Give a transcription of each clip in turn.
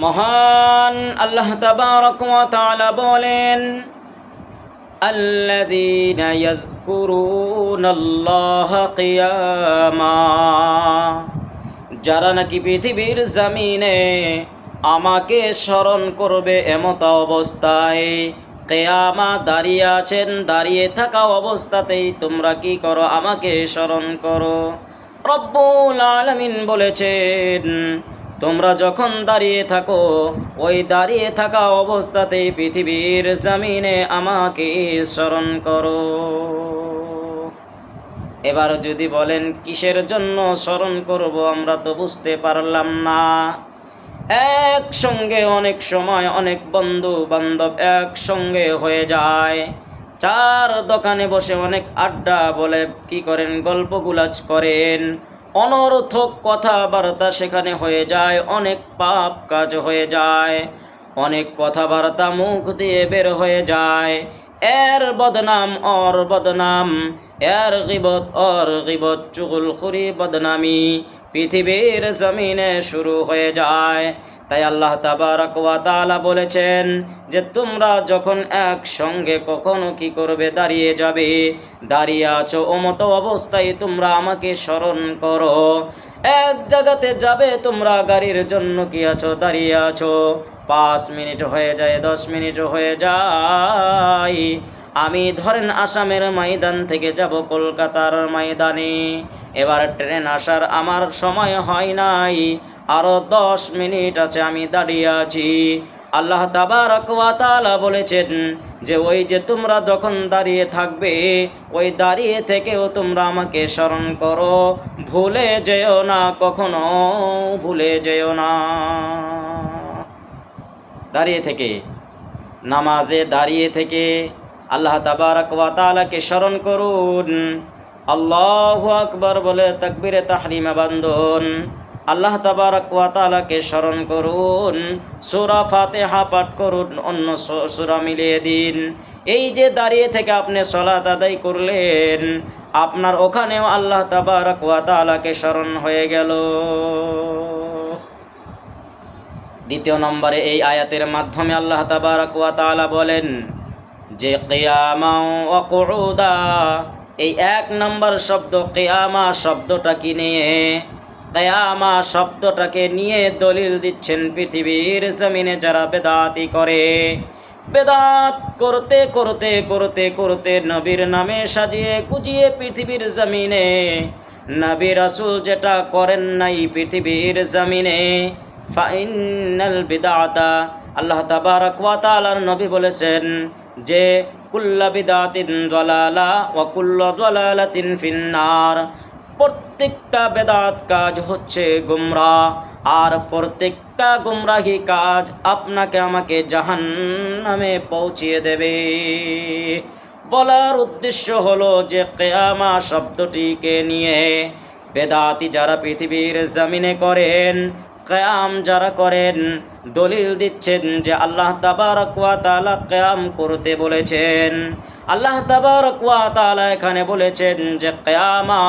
মহান আল্লাহ তাআলা বলেন যারা নাকি পৃথিবীর জমিনে আমাকে স্মরণ করবে এমত অবস্থায় কেয়ামা দাঁড়িয়ে আছেন, দাঁড়িয়ে থাকা অবস্থাতেই তোমরা কি করো? আমাকে স্মরণ করো। রব্বুল আলমিন বলেছেন তোমরা যখন দাঁড়িয়ে থাকো, ওই দাঁড়িয়ে থাকা অবস্থাতেই পৃথিবীর জামিনে আমাকে স্মরণ করো। এবার যদি বলেন, কিসের জন্য স্মরণ করব, আমরা তো বুঝতে পারলাম না। একসঙ্গে অনেক সময় অনেক বন্ধু বান্ধব একসঙ্গে হয়ে যায়। চার দোকানে বসে অনেক আড্ডা বলে, কি করেন? গল্প গুলাজ করেন। অনর্থক কথাবার্তা সেখানে হয়ে যায়, অনেক পাপ কাজ হয়ে যায়, অনেক কথাবার্তা মুখ দিয়ে বের হয়ে যায়। এর বদনাম অর বদনাম, এর গিবত অর গিবত চুগুল খুরি বদনামি পৃথিবীর জমিনে শুরু হয়ে যায়। তাই আল্লাহ তাবারক ওয়া তাআলা বলেছেন যে তোমরা যখন একসঙ্গে কখনো কি করবে, দাঁড়িয়ে যাবে, দাঁড়িয়ে আছো ও মতো অবস্থায় তোমরা আমাকে স্মরণ করো। এক জায়গাতে যাবে, তোমরা গাড়ির জন্য কি আছো, দাঁড়িয়ে আছো। পাঁচ মিনিট হয়ে যায়, দশ মিনিট হয়ে যায়। আমি ধরেন আসামের ময়দান থেকে যাব কলকাতার ময়দানে। এবার ট্রেন আসার আমার সময় হয় নাই। আরও দশ মিনিট আছে আমি দাঁড়িয়ে আছি। আল্লাহ তাবারক ওয়া বলেছেন যে, ওই যে তোমরা যখন দাঁড়িয়ে থাকবে, ওই দাঁড়িয়ে থেকেও তোমরা আমাকে স্মরণ করো। ভুলে যেও না, কখনো ভুলে যেও না। দাঁড়িয়ে থেকে, নামাজে দাঁড়িয়ে থেকে আল্লাহ তাবারক ওয়া তাআলাকে স্মরণ করুন। আল্লাহ আকবর বলে তাকবীরে তাহরিমা বান্ধন। আল্লাহ তাবারক ওয়া তাআলাকে স্মরণ করুন। সূরা ফাতিহা পাঠ করুন, অন্য সুরা মিলিয়ে দিন। এই যে দাঁড়িয়ে থেকে আপনি সলাত আদায় করলেন, আপনার ওখানেও আল্লাহ তাবারক ওয়া তাআলাকে স্মরণ হয়ে গেল। দ্বিতীয় নম্বরে এই আয়াতের মাধ্যমে আল্লাহ তাবারক ওয়া তাআলা বলেন যে কেয়ামা ও কুউদা এই এক নম্বর শব্দ কেয়ামা শব্দটা কি নিয়ে, কেয়ামা শব্দটাকে নিয়ে দলিল দিচ্ছেন পৃথিবীর জমিনে যারা বেদাতি করে। বেদাত করতে করতে করতে করতে নবীর নামে সাজিয়ে কুজিয়ে পৃথিবীর জমিনে, নবী রাসূল যেটা করেন নাই পৃথিবীর জমিনে, ফাইনাল বিদাতা। আল্লাহ তাবারক নবী বলেছেন যে কুল্লা বিদাতিন দলালা ওয়া কুল্লা দলালাতিন ফিন্নার। প্রত্যেকটা বেদাত কাজ হচ্ছে গুমরা, আর প্রত্যেকটা গুমরাহি কাজ আপনাকে আমাকে জাহান্নামে পৌঁছিয়ে দেবে। বলার উদ্দেশ্য হলো যে কেয়ামা শব্দটিকে নিয়ে বেদাতি যারা পৃথিবীর জমিনে করেন কেয়াম যারা করেন, দলিল দিচ্ছেন যে আল্লাহ তাবারক ওয়া তাআলা কেয়াম করতে বলেছেন। আল্লাহ তাবারক ওয়া তাআলা এখানে বলেছেন যে, কেয়ামা,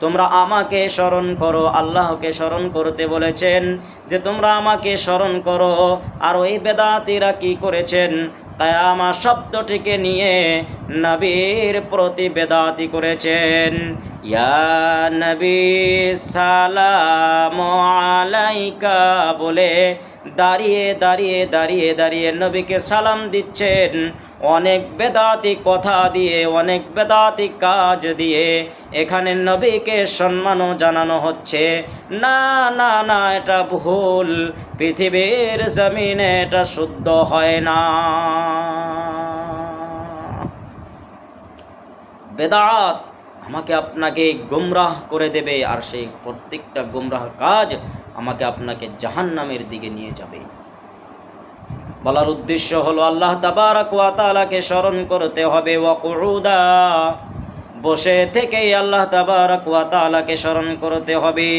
তোমরা আমাকে স্মরণ করো, আল্লাহকে স্মরণ করতে বলেছেন যে, তোমরা আমাকে স্মরণ করো। আর ওই বেদাতিরা কি করেছেন? কায়ামা শব্দটিকে নিয়ে নবীর প্রতি বেদাতি করেছেন। ইয়া নবী সালাম আলাইকা বলে দাঁড়িয়ে দাঁড়িয়ে দাঁড়িয়ে দাঁড়িয়ে নবীকে সালাম দিচ্ছেন। অনেক বেদাতি কথা দিয়ে, অনেক বেদাতি কাজ দিয়ে এখানে নবীকে সম্মানও জানানো হচ্ছে। না না না, এটা ভুল। পৃথিবীর জমিনে এটা শুদ্ধ হয় না। বেদাত আমাকে আপনাকে গুমরাহ করে দেবে আর সেই প্রত্যেকটা গুমরাহ কাজ আমাকে আপনাকে জাহান্নামের দিকে নিয়ে যাবে। বলার উদ্দেশ্য হলো আল্লাহ তাবারাক ওয়া তাআলাকে স্মরণ করতে হবে ওয়াকুউদা বসে থেকেই আল্লাহ তাবারাক ওয়া তাআলাকে স্মরণ করতে হবে।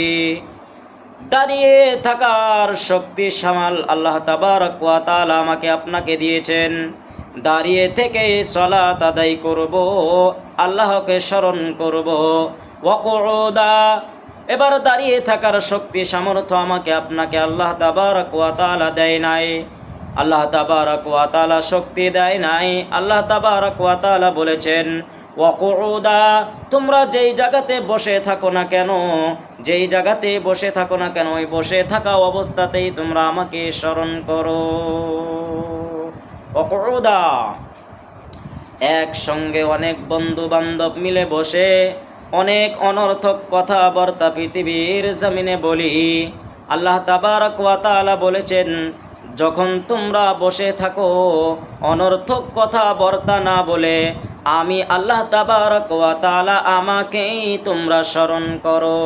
দাঁড়িয়ে থাকার শক্তি সামাল আল্লাহ তাবারাক ওয়া তাআলা আমাকে আপনাকে দিয়েছেন। দাঁড়িয়ে থেকে সলাত আদায় করব, আল্লাহকে স্মরণ করব। ওয়াকুউদা এবার দাঁড়িয়ে থাকার শক্তি, সামর্থ্য আমাকে, আপনাকে আল্লাহ তাবারক ওয়া তাআলা দেয় নাই। আল্লাহ তাবারক ওয়া তাআলা শক্তি দেয় নাই। আল্লাহ তাবারক ওয়া তাআলা বলেছেন ওয়াকুউদা তোমরা যেই জায়গাতে বসে থাকো না কেন, যেই জায়গাতে বসে থাকো না কেন, ওই বসে থাকা অবস্থাতেই তোমরা আমাকে স্মরণ করো। ওয়াকুউদা একসঙ্গে অনেক বন্ধু বান্ধব মিলে বসে অনেক অনর্থক কথাবার্তা পৃথিবীর জমিনে বলি। আল্লাহ তাবারক ওয়া তাআলা বলেছেন, যখন তোমরা বসে থাকো, অনর্থক কথাবার্তা না বলে, আমি আল্লাহ তাবারক ওয়া তাআলা আমাকেই তোমরা স্মরণ করো।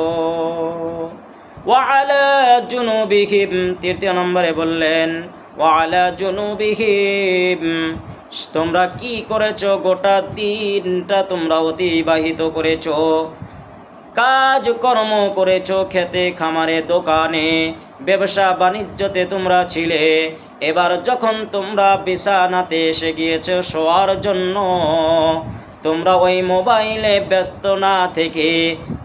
ওয়ালা জুনুবিহিম, তৃতীয় নম্বরে বললেন ওয়ালা জুনুবিহিম। তোমরা কি করেছ? গোটা দিনটা তোমরা অতিবাহিত করেছ। কাজ কর্ম করেছ খেতে খামারে, দোকানে, ব্যবসা বাণিজ্যতে তোমরা ছিলে। এবার যখন তোমরা বিছানাতে এসে গিয়েছো শোয়ার জন্য তোমরা ওই মোবাইলে ব্যস্ত না থেকে,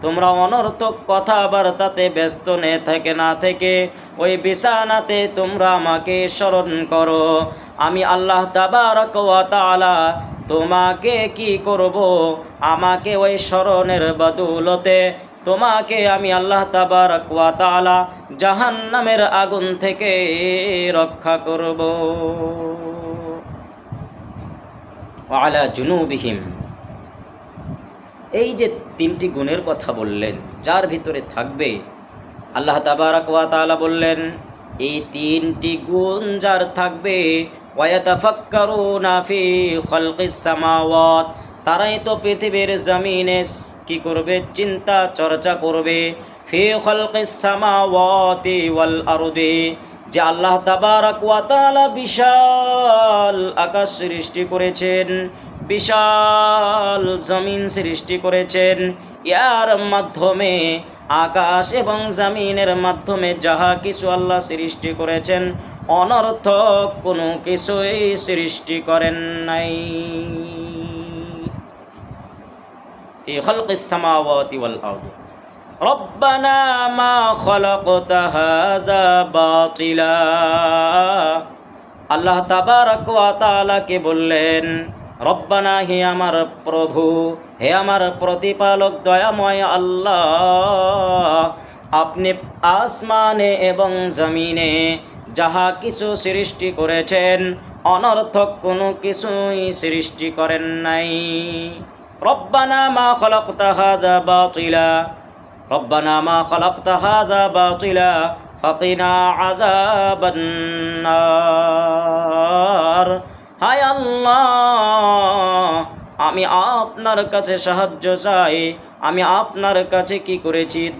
তোমরা অনর্থক কথাবার্তাতে ব্যস্ত নে থেকে না থেকে, ওই বিছানাতে তোমরা আমাকে স্মরণ করো। আমি আল্লাহ তাবারক ওয়া তোমাকে কি করব? আমাকে ওই স্মরণের বদৌলতে তোমাকে আমি আল্লাহ তাবারক ওয়া তাআলা জাহান্নামের আগুন থেকে রক্ষা করব। আলা জুনুবিহিম। এই যে তিনটি গুণের কথা বললেন, যার ভিতরে থাকবে, আল্লাহ তাবারক ওয়া বললেন, এই তিনটি গুণ যার থাকবে তারাই তো পৃথিবীর জমিনে কি করবে, চিন্তা, চর্চা করবে, ফি খালকিস সামাওয়াতি ওয়াল যে আল্লাহ তাবারক বিশাল আকাশ সৃষ্টি করেছেন বিশাল জমিন সৃষ্টি করেছেন। ইয়ার মাধ্যমে আকাশ এবং জামিনের মাধ্যমে যাহা কিছু আল্লাহ সৃষ্টি করেছেন, অনর্থক কোনো কিছুই সৃষ্টি করেন নাই। আল্লাহ তাবারকালাকে বললেন রব্বানা হে আমার প্রভু, হে আমার প্রতিপালক, দয়াময় আল্লাহ। আপনি আসমানে এবং জমিনে যাহা কিছু সৃষ্টি করেছেন, অনর্থক কোনো কিছুই সৃষ্টি করেন নাই। রব্বানা মা খলকতা হাজা বাতিলা, রব্বানা মা খলকতা হাজা বাতিলা, ফাকিনা আযাবান নার। হায় আল্লাহ আমি আপনার কাছে সাহায্য চাই আমি আপনার কাছে কি করেছি?